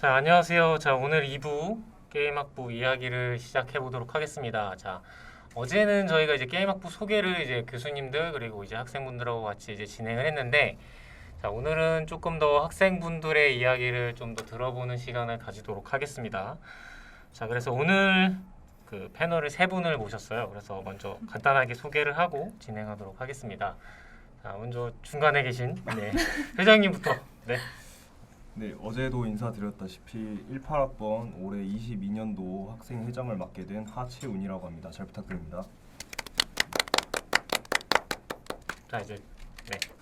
자, 안녕하세요. 자, 오늘 2부 게임학부 이야기를 시작해 보도록 하겠습니다. 자, 어제는 저희가 이제 게임학부 소개를 이제 교수님들 그리고 이제 학생분들하고 같이 이제 진행을 했는데 자, 오늘은 조금 더 학생분들의 이야기를 좀 더 들어보는 시간을 가지도록 하겠습니다. 자, 그래서 오늘 그 패널을 세 분을 모셨어요. 그래서 먼저 간단하게 소개를 하고 진행하도록 하겠습니다. 자, 먼저 중간에 계신 네, 회장님부터 네. 네, 어제도 인사드렸다시피 18학번 올해 22년도 학생 회장을 맡게 된 하채운이라고 합니다. 잘 부탁드립니다. 자, 이제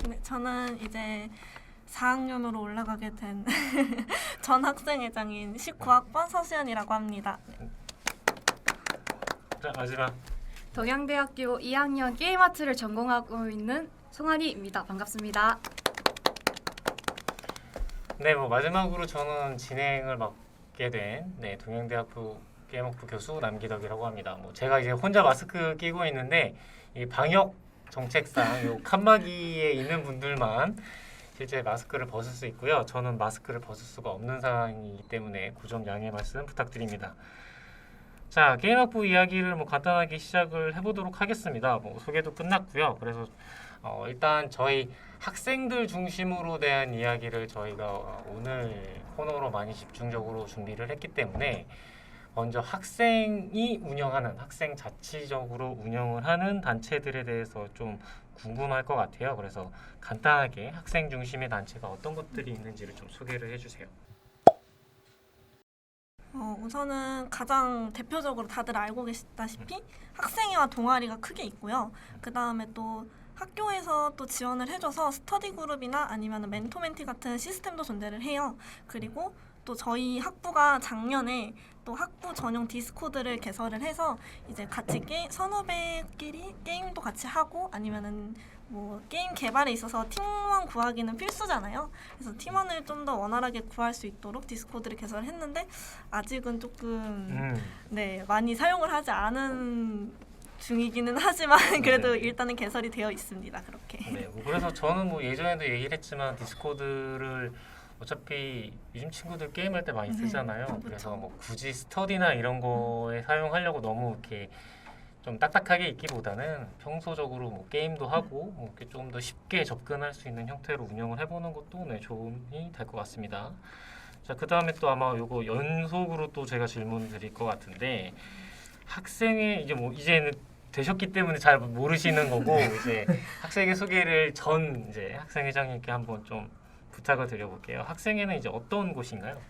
네, 저는 이제 4학년으로 올라가게 된 전 학생회장인 19학번 서수연이라고 합니다. 네. 자, 마지막 동양대학교 2학년 게임 아트를 전공하고 있는 송환이입니다. 반갑습니다. 네, 뭐 마지막으로 저는 진행을 맡게 된 네, 동양대학교 게임학부 교수 남기덕이라고 합니다. 뭐 제가 이제 혼자 마스크 끼고 있는데 이 방역 정책상 요 칸막이에 있는 분들만 실제 마스크를 벗을 수 있고요. 저는 마스크를 벗을 수가 없는 상황이기 때문에 그점 양해 말씀 부탁드립니다. 자, 게임학부 이야기를 뭐 간단하게 시작을 해보도록 하겠습니다. 뭐 소개도 끝났고요. 그래서 어, 일단 저희 학생들 중심으로 대한 이야기를 저희가 어, 오늘 코너로 많이 집중적으로 준비를 했기 때문에 먼저 학생이 운영하는 학생 자치적으로 운영을 하는 단체들에 대해서 좀 궁금할 것 같아요. 그래서 간단하게 학생 중심의 단체가 어떤 것들이 있는지를 좀 소개를 해주세요. 어, 우선은 가장 대표적으로 다들 알고 계시다시피 학생회와 동아리가 크게 있고요. 그 다음에 또 학교에서 또 지원을 해줘서 스터디 그룹이나 아니면 멘토 멘티 같은 시스템도 존재를 해요. 그리고 또 저희 학부가 작년에 또 학부 전용 디스코드를 개설을 해서 이제 같이 게 선후배끼리 게임도 같이 하고 아니면은 뭐 게임 개발에 있어서 팀원 구하기는 필수잖아요. 그래서 팀원을 좀 더 원활하게 구할 수 있도록 디스코드를 개설했는데 아직은 조금 음, 네 많이 사용을 하지 않은 중이기는 하지만 그래도 네. 일단은 개설이 되어 있습니다. 그렇게. 네. 뭐 그래서 저는 뭐 예전에도 얘기를 했지만 디스코드를 어차피 요즘 친구들 게임할 때 많이 네, 쓰잖아요. 그렇죠. 그래서 뭐 굳이 스터디나 이런 거에 사용하려고 너무 이렇게 좀 딱딱하게 있기보다는 평소적으로 뭐 게임도 하고 뭐 이렇게 좀 더 쉽게 접근할 수 있는 형태로 운영을 해보는 것도 네 좋음이 될 것 같습니다. 자, 그 다음에 또 아마 요거 연속으로 또 제가 질문 드릴 것 같은데 학생의 이제 뭐 이제는 되셨기 때문에 잘 모르시는 거고 이제 학생회 소개를 전 이제 학생 회장님께 한번 좀 부탁을 드려볼게요. 학생회는 이제 어떤 곳인가요?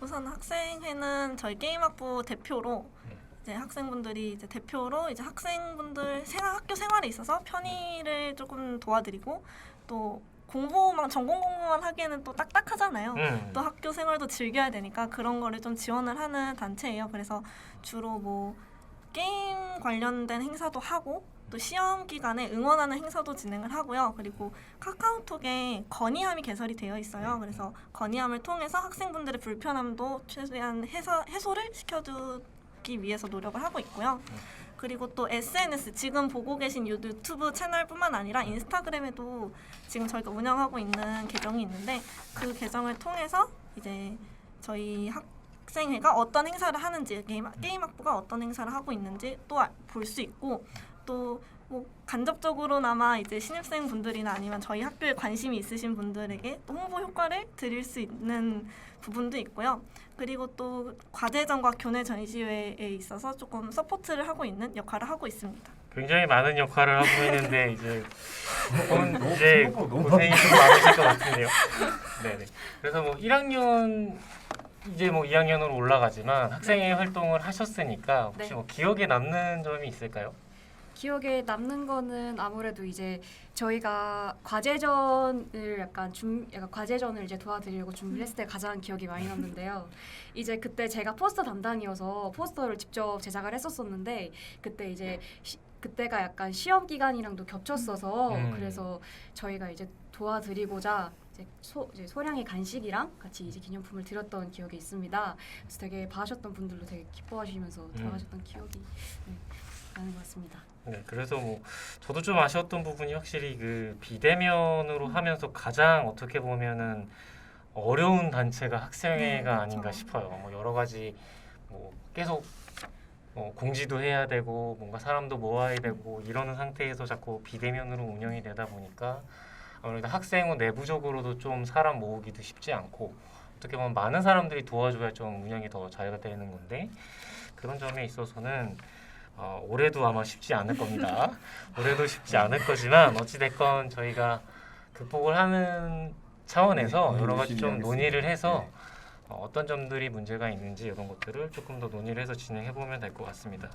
우선 학생회는 저희 게임학부 대표로 네. 이제 학생분들이 이제 대표로 이제 학생분들 생활 학교 생활에 있어서 편의를 조금 도와드리고 또 공부만 전공 공부만 하기에는 또 딱딱하잖아요. 음, 또 학교 생활도 즐겨야 되니까 그런 거를 좀 지원을 하는 단체예요. 그래서 주로 뭐 게임 관련된 행사도 하고 또 시험 기간에 응원하는 행사도 진행을 하고요. 그리고 카카오톡에 건의함이 개설이 되어 있어요. 그래서 건의함을 통해서 학생분들의 불편함도 최대한 해소, 해소를 시켜주기 위해서 노력을 하고 있고요. 그리고 또 SNS 지금 보고 계신 유- 유튜브 채널뿐만 아니라 인스타그램에도 지금 저희가 운영하고 있는 계정이 있는데 그 계정을 통해서 이제 저희 학 생회가 어떤 행사를 하는지 게임 게임 학부가 어떤 행사를 하고 있는지 또 볼 수 있고 또 뭐 간접적으로나마 이제 신입생 분들이나 아니면 저희 학교에 관심이 있으신 분들에게 또 홍보 효과를 드릴 수 있는 부분도 있고요. 그리고 또 과제전과 교내 전시회에 있어서 조금 서포트를 하고 있는 역할을 하고 있습니다. 굉장히 많은 역할을 하고 있는데 이제 곧 너무 이제 고생이 좀 많으실 것 같은데요. 네네. 그래서 뭐 1학년 이제 뭐 2학년으로 올라가지만 학생회 활동을 하셨으니까 혹시 네. 뭐 기억에 남는 점이 있을까요? 기억에 남는 거는 아무래도 이제 저희가 과제전을 약간 준 약간 과제전을 이제 도와드리려고 준비를 했을 때 가장 기억이 많이 남는데요. 이제 그때 제가 포스터 담당이어서 포스터를 직접 제작을 했었었는데 그때 이제 시, 그때가 약간 시험 기간이랑도 겹쳤어서 음. 그래서 저희가 이제 도와드리고자 이제, 소, 이제 소량의 간식이랑 같이 이제 기념품을 드렸던 기억이 있습니다. 그래서 되게 봐주셨던 분들도 되게 기뻐하시면서 들어가셨던 기억이 네, 나는 것 같습니다. 네, 그래서 뭐 저도 좀 아쉬웠던 부분이 확실히 그 비대면으로 하면서 가장 어떻게 보면은 어려운 단체가 학생회가 네, 아닌가 그렇죠. 싶어요. 뭐 여러 가지 뭐 계속 뭐 공지도 해야 되고 뭔가 사람도 모아야 되고 이러는 상태에서 자꾸 비대면으로 운영이 되다 보니까 아무래도 학생회 내부적으로도 좀 사람 모으기도 쉽지 않고 어떻게 보면 많은 사람들이 도와줘야 좀 운영이 더 잘 되는 건데 그런 점에 있어서는 어, 올해도 아마 쉽지 않을 겁니다. 올해도 쉽지 않을 거지만 어찌 됐건 저희가 극복을 하는 차원에서 네, 여러 가지 좀 하겠습니다. 논의를 해서 네. 어, 어떤 점들이 문제가 있는지 이런 것들을 조금 더 논의를 해서 진행해 보면 될 것 같습니다.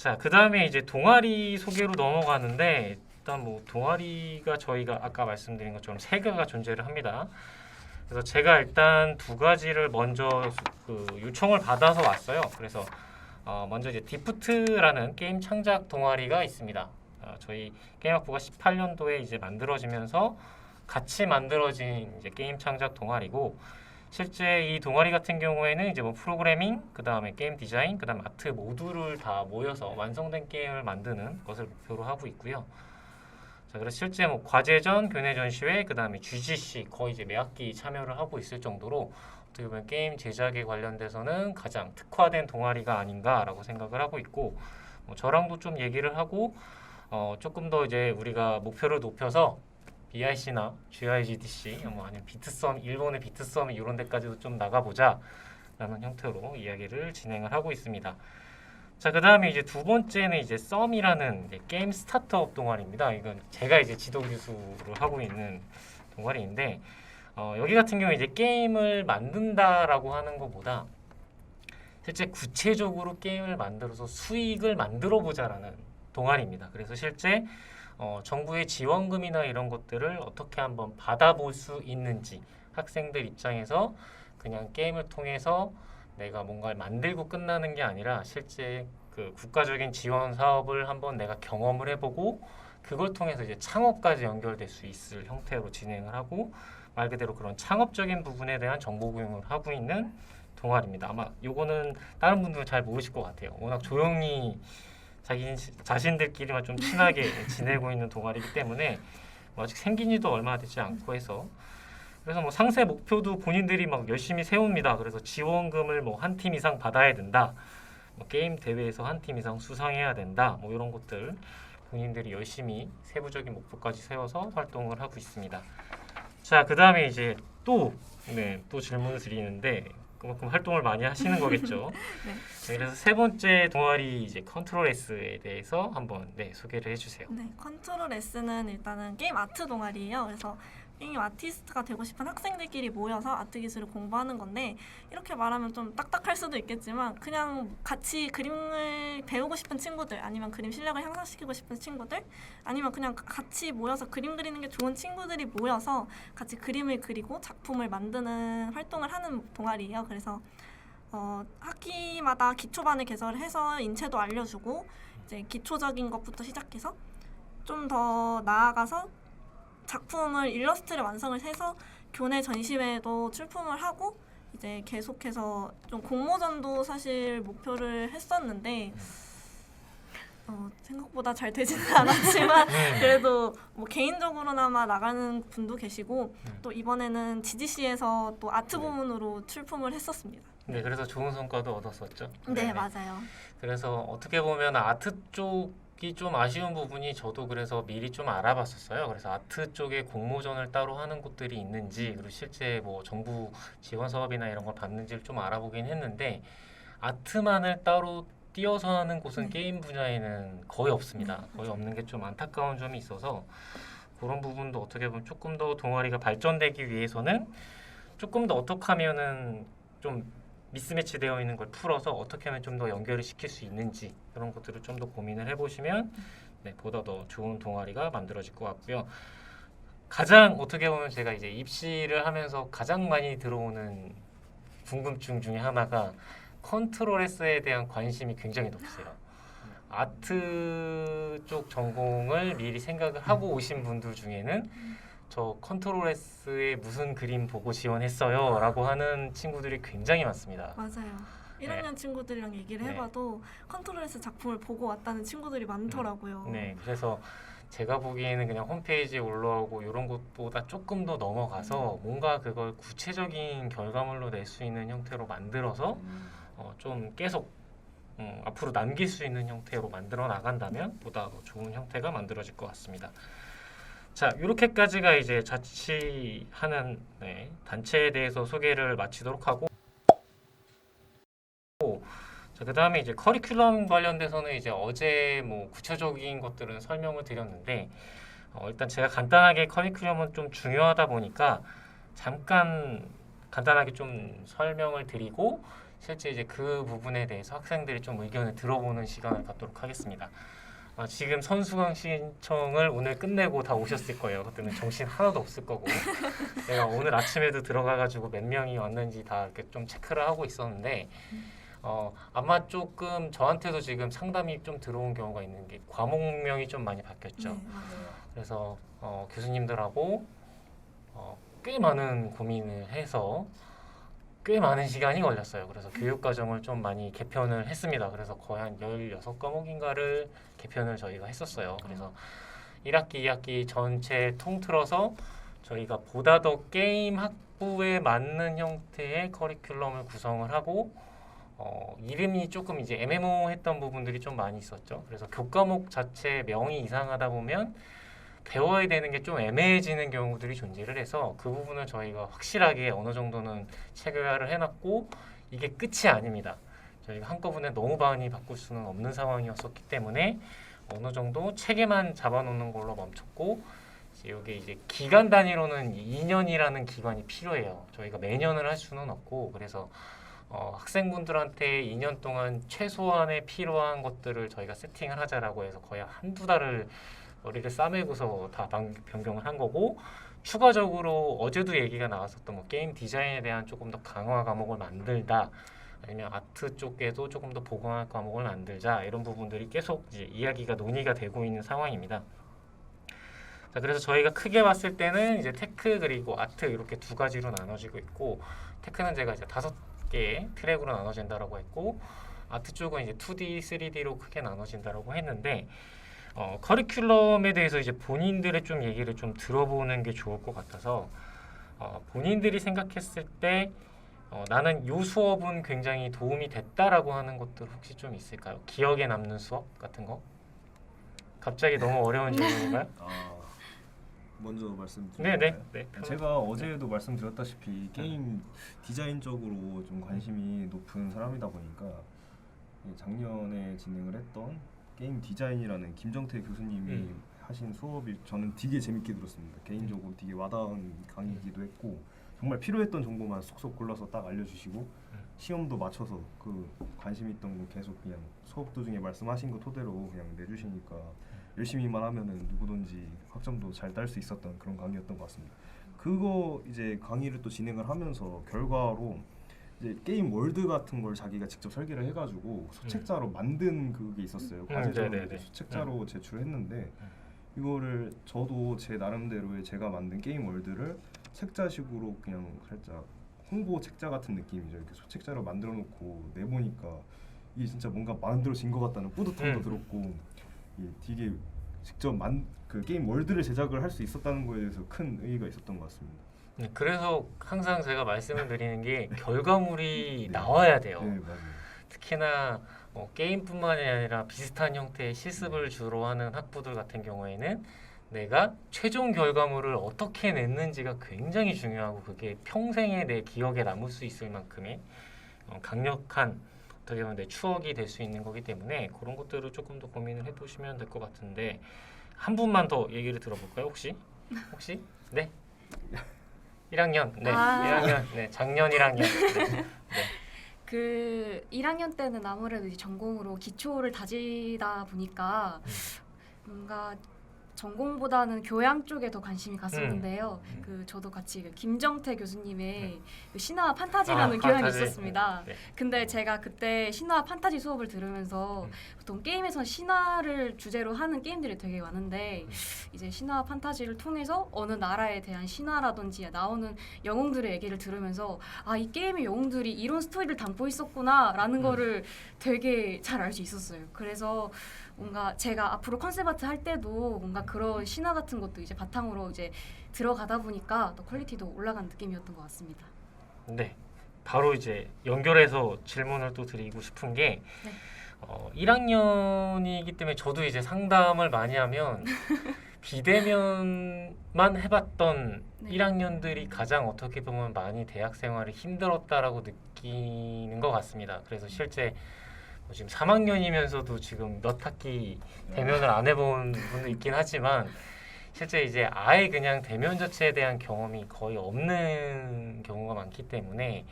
자, 그 다음에 이제 동아리 소개로 넘어가는데 일단 뭐 동아리가 저희가 아까 말씀드린 것처럼 세 개가 존재를 합니다. 그래서 제가 일단 두 가지를 먼저 수- 그 요청을 받아서 왔어요. 그래서 어, 먼저 이제 디프트라는 게임 창작 동아리가 있습니다. 어, 저희 게임학부가 18년도에 이제 만들어지면서 같이 만들어진 이제 게임 창작 동아리고 실제 이 동아리 같은 경우에는 이제 뭐 프로그래밍, 그 다음에 게임 디자인, 그 다음 아트 모두를 다 모여서 완성된 게임을 만드는 것을 목표로 하고 있고요. 자, 그래서 실제 뭐 과제전, 교내 전시회, 그 다음에 GGC 거의 이제 매 학기 참여를 하고 있을 정도로 어떻게 보면 게임 제작에 관련돼서는 가장 특화된 동아리가 아닌가라고 생각을 하고 있고 뭐 저랑도 좀 얘기를 하고 어, 조금 더 이제 우리가 목표를 높여서 BIC나 GIGDC 뭐 아니면 비트썸 일본의 비트썸 이런 데까지도 좀 나가보자 라는 형태로 이야기를 진행을 하고 있습니다. 자, 그 다음에 이제 두 번째는 이제 썸이라는 이제 게임 스타트업 동아리입니다. 이건 제가 이제 지도 교수를 하고 있는 동아리인데 어, 여기 같은 경우 이제 게임을 만든다라고 하는 것보다 실제 구체적으로 게임을 만들어서 수익을 만들어 보자라는 동아리입니다. 그래서 실제 어, 정부의 지원금이나 이런 것들을 어떻게 한번 받아볼 수 있는지 학생들 입장에서 그냥 게임을 통해서 내가 뭔가를 만들고 끝나는 게 아니라 실제 그 국가적인 지원 사업을 한번 내가 경험을 해보고 그걸 통해서 이제 창업까지 연결될 수 있을 형태로 진행을 하고 말 그대로 그런 창업적인 부분에 대한 정보 공유를 하고 있는 동아리입니다. 아마 요거는 다른 분들은 잘 모르실 것 같아요. 워낙 조용히 자기 자신들끼리만 좀 친하게 지내고 있는 동아리이기 때문에 뭐 아직 생긴 지도 얼마 되지 않고 해서 그래서 뭐 상세 목표도 본인들이 막 열심히 세웁니다. 그래서 지원금을 뭐 한 팀 이상 받아야 된다. 뭐 게임 대회에서 한 팀 이상 수상해야 된다. 뭐 이런 것들 본인들이 열심히 세부적인 목표까지 세워서 활동을 하고 있습니다. 자, 그 다음에 이제 또, 네, 또 질문을 드리는데 그만큼 활동을 많이 하시는 거겠죠. 네. 네, 그래서 세 번째 동아리 이제 컨트롤 S에 대해서 한번 네, 소개를 해주세요. 네, 컨트롤 S는 일단은 게임 아트 동아리예요. 그래서 게임 아티스트가 되고 싶은 학생들끼리 모여서 아트 기술을 공부하는 건데 이렇게 말하면 좀 딱딱할 수도 있겠지만 그냥 같이 그림을 배우고 싶은 친구들 아니면 그림 실력을 향상시키고 싶은 친구들 아니면 그냥 같이 모여서 그림 그리는 게 좋은 친구들이 모여서 같이 그림을 그리고 작품을 만드는 활동을 하는 동아리예요. 그래서 어, 학기마다 기초반을 개설해서 인체도 알려주고 이제 기초적인 것부터 시작해서 좀 더 나아가서 작품을 일러스트를 완성을 해서 교내 전시회도 출품을 하고 이제 계속해서 좀 공모전도 사실 목표를 했었는데 어, 생각보다 잘 되지는 않았지만 네. 그래도 뭐 개인적으로나마 나가는 분도 계시고 음. 또 이번에는 GDC에서 또 아트 네. 부문으로 출품을 했었습니다. 네, 그래서 좋은 성과도 얻었었죠. 네, 맞아요. 그래서 어떻게 보면 아트 쪽 이좀 아쉬운 부분이 저도 그래서 미리 좀 알아봤었어요. 그래서 아트 쪽에 공모전을 따로 하는 곳들이 있는지 그리고 실제 뭐 정부 지원 사업이나 이런 걸 받는지를 좀 알아보긴 했는데 아트만을 따로 띄어서 하는 곳은 네. 게임 분야에는 거의 없습니다. 네, 거의. 없는 게 좀 안타까운 점이 있어서 그런 부분도 어떻게 보면 조금 더 동아리가 발전되기 위해서는 조금 더 어떻게 하면은 좀 미스매치 되어 있는 걸 풀어서 어떻게 하면 좀 더 연결을 시킬 수 있는지 그런 것들을 좀 더 고민을 해보시면 네, 보다 더 좋은 동아리가 만들어질 것 같고요. 가장 어떻게 보면 제가 이제 입시를 하면서 가장 많이 들어오는 궁금증 중에 하나가 컨트롤 S에 대한 관심이 굉장히 높으세요. 아트 쪽 전공을 미리 생각을 하고 오신 분들 중에는 저 컨트롤 S에 무슨 그림 보고 지원했어요 라고 하는 친구들이 굉장히 많습니다. 맞아요. 1학년 친구들이랑 얘기를 네. 해봐도 컨트롤에서 작품을 보고 왔다는 친구들이 많더라고요. 네, 그래서 제가 보기에는 그냥 홈페이지에 올라오고 이런 것보다 조금 더 넘어가서 뭔가 그걸 구체적인 결과물로 낼 수 있는 형태로 만들어서 어, 좀 계속 음, 앞으로 남길 수 있는 형태로 만들어 나간다면 보다 더 좋은 형태가 만들어질 것 같습니다. 자, 이렇게까지가 이제 자치하는 네, 단체에 대해서 소개를 마치도록 하고 자, 그다음에 이제 커리큘럼 관련돼서는 이제 어제 뭐 구체적인 것들은 설명을 드렸는데 어, 일단 제가 간단하게 커리큘럼은 좀 중요하다 보니까 잠깐 간단하게 좀 설명을 드리고 실제 이제 그 부분에 대해서 학생들이 좀 의견을 들어보는 시간을 갖도록 하겠습니다. 아, 지금 선수강 신청을 오늘 끝내고 다 오셨을 거예요. 그때는 정신 하나도 없을 거고 제가 오늘 아침에도 들어가가지고 몇 명이 왔는지 다 이렇게 좀 체크를 하고 있었는데 어, 아마 조금 저한테도 지금 상담이 좀 들어온 경우가 있는 게 과목명이 좀 많이 바뀌었죠. 네. 그래서 어, 교수님들하고 어, 꽤 많은 고민을 해서 꽤 많은 시간이 걸렸어요. 그래서 교육 과정을 좀 많이 개편을 했습니다. 그래서 거의 한 16과목인가를 개편을 저희가 했었어요. 그래서 1학기, 2학기 전체 통틀어서 저희가 보다 더 게임 학부에 맞는 형태의 커리큘럼을 구성을 하고 어, 이름이 조금 이제 애매모호했던 부분들이 좀 많이 있었죠. 그래서 교과목 자체 명이 이상하다 보면 배워야 되는 게 좀 애매해지는 경우들이 존재를 해서 그 부분을 저희가 확실하게 어느 정도는 체계화를 해놨고 이게 끝이 아닙니다. 저희가 한꺼번에 너무 많이 바꿀 수는 없는 상황이었었기 때문에 어느 정도 체계만 잡아놓는 걸로 멈췄고 여기 이제 기간 단위로는 2년이라는 기간이 필요해요. 저희가 매년을 할 수는 없고 그래서 어, 학생분들한테 2년 동안 최소한의 필요한 것들을 저희가 세팅을 하자라고 해서 거의 한두 달을 머리를 싸매고서 다 방- 변경을 한 거고 추가적으로 어제도 얘기가 나왔었던 뭐 게임 디자인에 대한 조금 더 강화 과목을 만들다 아니면 아트 쪽에도 조금 더 보강할 과목을 만들자 이런 부분들이 계속 이제 이야기가 논의가 되고 있는 상황입니다. 자 그래서 저희가 크게 봤을 때는 이제 테크 그리고 아트 이렇게 두 가지로 나눠지고 있고 테크는 제가 이제 다섯 개의 트랙으로 나눠진다라고 했고 아트 쪽은 이제 2D, 3D로 크게 나눠진다라고 했는데 어, 커리큘럼에 대해서 이제 본인들의 좀 얘기를 좀 들어보는 게 좋을 것 같아서 어, 본인들이 생각했을 때 어, 나는 요 수업은 굉장히 도움이 됐다라고 하는 것들 혹시 좀 있을까요? 기억에 남는 수업 같은 거? 갑자기 너무 어려운 질문인가요? 아, 먼저 말씀드릴까요? 네네 네. 제가 어제도 말씀드렸다시피 게임 디자인 쪽으로 좀 관심이 높은 사람이다 보니까 이 작년에 진행을 했던 게임 디자인이라는 김정태 교수님이 음. 하신 수업이 저는 되게 재밌게 들었습니다. 개인적으로 되게 와닿은 강의이기도 했고 정말 필요했던 정보만 쏙쏙 골라서 딱 알려주시고 시험도 맞춰서 그 관심 있던 거 계속 그냥 수업 도중에 말씀하신 거 토대로 그냥 내주시니까 열심히만 하면은 누구든지 학점도 잘 딸 수 있었던 그런 강의였던 것 같습니다. 그거 이제 강의를 또 진행을 하면서 결과로 이제 게임 월드 같은 걸 자기가 직접 설계를 해가지고 소책자로 만든 그게 있었어요. 음, 과제적으로 네네네. 이제 소책자로 제출했는데 이거를 저도 제 나름대로의 제가 만든 게임 월드를 책자식으로 그냥 살짝 홍보 책자 같은 느낌이죠. 이렇게 소책자로 만들어 놓고 내보니까 이게 진짜 뭔가 만들어진 것 같다는 뿌듯함도 음. 들었고 이게 되게 직접 만 그 게임 월드를 제작을 할 수 있었다는 거에 대해서 큰 의의가 있었던 것 같습니다. 네, 그래서 항상 제가 말씀을 드리는 게 결과물이 네. 나와야 돼요. 네. 특히나 뭐 게임뿐만이 아니라 비슷한 형태의 실습을 주로 하는 학부들 같은 경우에는 내가 최종 결과물을 어떻게 냈는지가 굉장히 중요하고 그게 평생에 내 기억에 남을 수 있을 만큼의 어, 강력한 어떻게 보면 내 추억이 될 수 있는 거기 때문에 그런 것들을 조금 더 고민을 해보시면 될 것 같은데 한 분만 더 얘기를 들어볼까요 혹시 혹시 네 1학년 네 아. 1학년 네 작년 1학년 네. 그 1학년 때는 아무래도 이제 전공으로 기초를 다지다 보니까 뭔가 전공보다는 교양 쪽에 더 관심이 갔었는데요. 음. 그 저도 같이 그 김정태 교수님의 그 신화 판타지라는 아, 교양이 판타지. 있었습니다. 네. 근데 제가 그때 신화 판타지 수업을 들으면서 음. 보통 게임에서 신화를 주제로 하는 게임들이 되게 많은데 음. 이제 신화 판타지를 통해서 어느 나라에 대한 신화라든지 나오는 영웅들의 얘기를 들으면서 아 이 게임의 영웅들이 이런 스토리를 담고 있었구나라는 음. 거를 되게 잘 알 수 있었어요. 그래서 뭔가 제가 앞으로 컨셉 아트 할 때도 뭔가 그런 신화 같은 것도 이제 바탕으로 이제 들어가다 보니까 또 퀄리티도 올라간 느낌이었던 것 같습니다. 네. 바로 이제 연결해서 질문을 또 드리고 싶은 게 네. 어, 1학년이기 때문에 저도 이제 상담을 많이 하면 비대면만 해봤던 네. 1학년들이 가장 어떻게 보면 많이 대학 생활이 힘들었다라고 느끼는 것 같습니다. 그래서 실제 뭐 지금 3학년이면서도 지금 몇 학기 대면을 안 해본 분도 있긴 하지만 실제 이제 아예 그냥 대면 자체에 대한 경험이 거의 없는 경우가 많기 때문에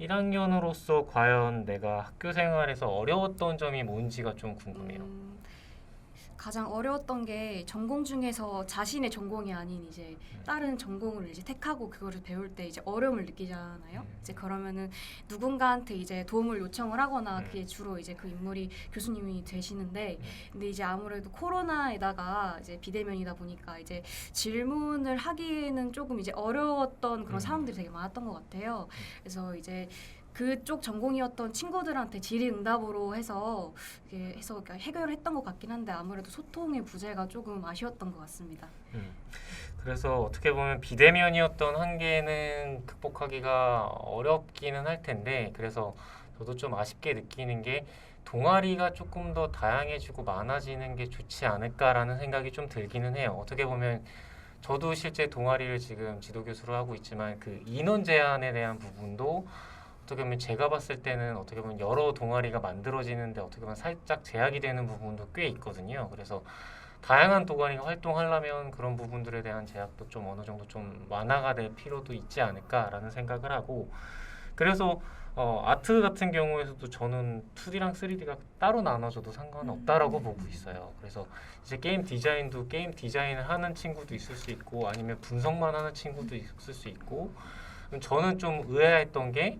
1학년으로서 과연 내가 학교 생활에서 어려웠던 점이 뭔지가 좀 궁금해요. 음, 가장 어려웠던 게 전공 중에서 자신의 전공이 아닌 이제 다른 전공을 이제 택하고 그거를 배울 때 이제 어려움을 느끼잖아요. 음. 이제 그러면은 누군가한테 이제 도움을 요청을 하거나 음. 그게 주로 이제 그 인물이 교수님이 되시는데 음. 근데 이제 아무래도 코로나에다가 이제 비대면이다 보니까 이제 질문을 하기에는 조금 이제 어려웠던 그런 음. 상황들이 되게 많았던 것 같아요. 그래서 이제 그쪽 전공이었던 친구들한테 질의응답으로 해서 이게 해서 그러니까 해결을 했던 것 같긴 한데 아무래도 소통의 부재가 조금 아쉬웠던 것 같습니다. 음. 그래서 어떻게 보면 비대면이었던 한계는 극복하기가 어렵기는 할 텐데 그래서 저도 좀 아쉽게 느끼는 게 동아리가 조금 더 다양해지고 많아지는 게 좋지 않을까라는 생각이 좀 들기는 해요. 어떻게 보면 저도 실제 동아리를 지금 지도 교수로 하고 있지만 그 인원 제한에 대한 부분도 어떻게 보면 제가 봤을 때는 어떻게 보면 여러 동아리가 만들어지는데 어떻게 보면 살짝 제약이 되는 부분도 꽤 있거든요. 그래서 다양한 동아리가 활동하려면 그런 부분들에 대한 제약도 좀 어느 정도 좀 완화가 될 필요도 있지 않을까라는 생각을 하고 그래서 어, 아트 같은 경우에서도 저는 2D랑 3D가 따로 나눠져도 상관없다라고 음. 보고 있어요. 그래서 이제 게임 디자인도 게임 디자인을 하는 친구도 있을 수 있고 아니면 분석만 하는 친구도 있을 수 있고 저는 좀 의아했던 게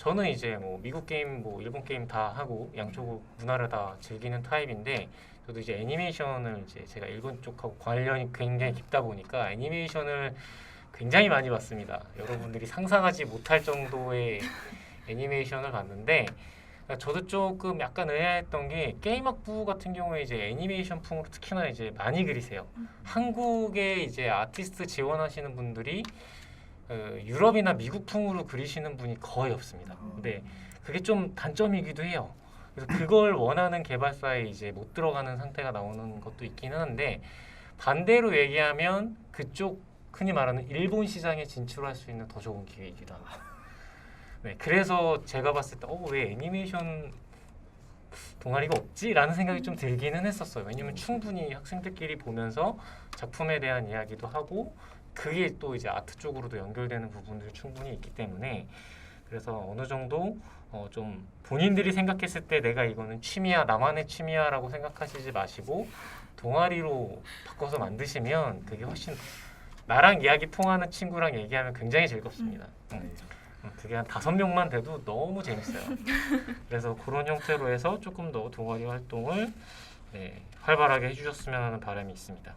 저는 이제 뭐 미국 게임 뭐 일본 게임 다 하고 양쪽 문화를 다 즐기는 타입인데 저도 이제 애니메이션을 이제 제가 일본 쪽하고 관련이 굉장히 깊다 보니까 애니메이션을 굉장히 많이 봤습니다. 여러분들이 상상하지 못할 정도의 애니메이션을 봤는데 그러니까 저도 조금 약간 의아했던 게 게임학부 같은 경우에 이제 애니메이션풍으로 특히나 이제 많이 그리세요. 한국에 이제 아티스트 지원하시는 분들이 어, 유럽이나 미국풍으로 그리시는 분이 거의 없습니다. 근데 그게 좀 단점이기도 해요. 그래서 그걸 원하는 개발사에 이제 못 들어가는 상태가 나오는 것도 있기는 한데 반대로 얘기하면 그쪽 흔히 말하는 일본 시장에 진출할 수 있는 더 좋은 기회이기도 합니다. 네, 그래서 제가 봤을 때, 어, 왜 애니메이션 동아리가 없지 라는 생각이 좀 들기는 했었어요. 왜냐면 충분히 학생들끼리 보면서 작품에 대한 이야기도 하고 그게 또 이제 아트 쪽으로도 연결되는 부분들이 충분히 있기 때문에 그래서 어느 정도 어 좀 본인들이 생각했을 때 내가 이거는 취미야 나만의 취미야라고 생각하시지 마시고 동아리로 바꿔서 만드시면 그게 훨씬 나랑 이야기 통하는 친구랑 얘기하면 굉장히 즐겁습니다. 음. 음, 그게 한 다섯 명만 돼도 너무 재밌어요. 그래서 그런 형태로 해서 조금 더 동아리 활동을 네, 활발하게 해주셨으면 하는 바람이 있습니다.